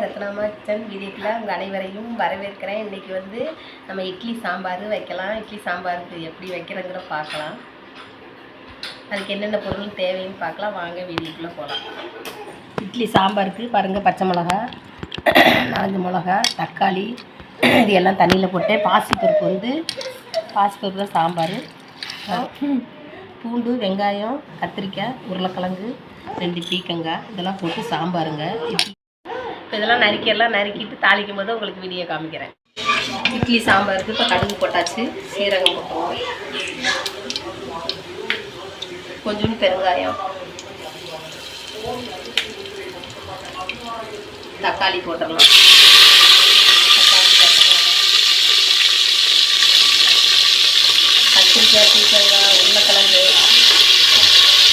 வாங்க ரத்னாமா கிச்சன் வீடியோக்குள்ள உங்கள் அனைவரையும் வரவேற்கிறேன். இன்றைக்கி வந்து நம்ம இட்லி சாம்பார் வைக்கலாம். இட்லி சாம்பாருக்கு எப்படி வைக்கிறங்கிற பார்க்கலாம். அதுக்கு என்னென்ன பொருள் தேவைன்னு பார்க்கலாம். வாங்க வீடியோக்குள்ளே போகலாம். இட்லி சாம்பாருக்கு பாருங்கள் பச்சை மிளகா நாலஞ்சு மிளகா தக்காளி இது எல்லாம் தண்ணியில் போட்டு பாசிப்பருப்பு வந்து பாசிப்பருப்பு தான் சாம்பார். பூண்டு வெங்காயம் கத்திரிக்காய் உருளைக்கிழங்கு ரெண்டு பீக்கங்காய் இதெல்லாம் போட்டு சாம்பாருங்க. இட்லி இப்போ இதெல்லாம் நறுக்கியெல்லாம் நறுக்கிட்டு தாளிக்கும் போது உங்களுக்கு வீடியோ காமிக்கிறேன். இட்லி சாம்பாருக்கு இப்போ கடுகு போட்டாச்சு. சீரகம் போட்டுருவோம் கொஞ்சோண்டு பெருங்காயம். தக்காளி போட்டுடலாம். கத்திரிக்காய் பீக்கங்காய் உருளைக்கிழங்கு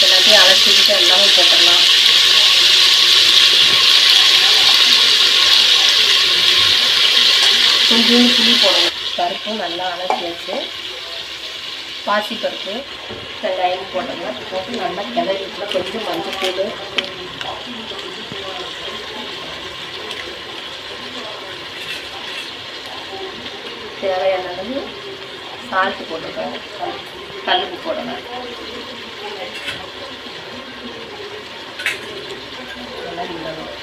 எல்லாத்தையும் அலசிக்கிட்டு எல்லாமே போட்டுடலாம் கொஞ்சோண்டு புளி போடணும். பருப்பு நல்லா அலசியாச்சு பாசி பருப்பு வெங்காயம் போட்டோம்னா போட்டு நல்லா கிளறிட்டுல கொஞ்சம் மஞ்சத்தூள். தேவையான அளவு சால்ட்டு போட்டுக்கோங்க. கல்லுப்பு போடணும் நல்லா கிண்டணும்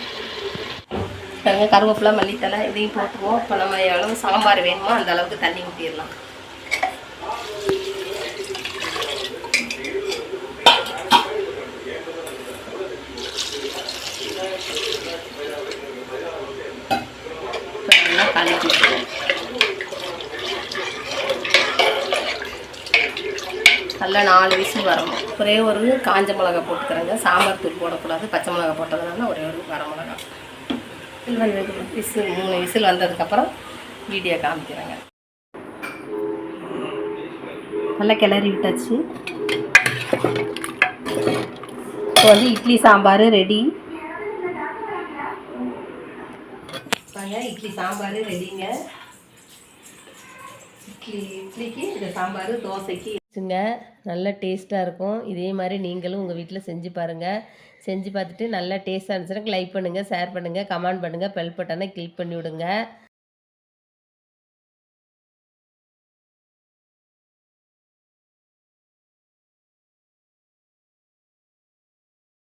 நாங்கள் கருவேப்பிலை மல்லித்தலை இதையும் போட்டுருவோம். இப்போ நம்ம எவ்வளவு சாம்பார் வேணுமோ அந்த அளவுக்கு தண்ணி ஊற்றிடலாம் நல்லா கலக்கி நல்லா நாலு விசில் வரணும். ஒரே ஒரு காஞ்ச மிளகா போட்டுக்கிறேங்க. சாம்பார் தூள் போடக்கூடாது. பச்சை மிளகா போட்டதுனால ஒரே ஒரு வர மிளகா. விசில் வந்ததுக்கு விசில் மூணு விசில் வந்ததுக்கப்புறம் வீடியோ காமிக்கிறேங்க. நல்லா கிளறி விட்டாச்சு. இப்போ வந்து இட்லி சாம்பார் ரெடி. இட்லி சாம்பார் ரெடிங்க. இட்லி இட்லிக்கு இந்த சாம்பார் தோசைக்கு வச்சுங்க நல்லா டேஸ்ட்டாக இருக்கும். இதே மாதிரி நீங்களும் உங்கள் வீட்டில் செஞ்சு பாருங்கள் செஞ்சு பார்த்துட்டு நல்லா டேஸ்ட்டாக இருந்துச்சுன்னா லைக் பண்ணுங்கள் ஷேர் பண்ணுங்கள் கமெண்ட் பண்ணுங்கள் பெல் பட்டனை கிளிக் பண்ணி விடுங்க.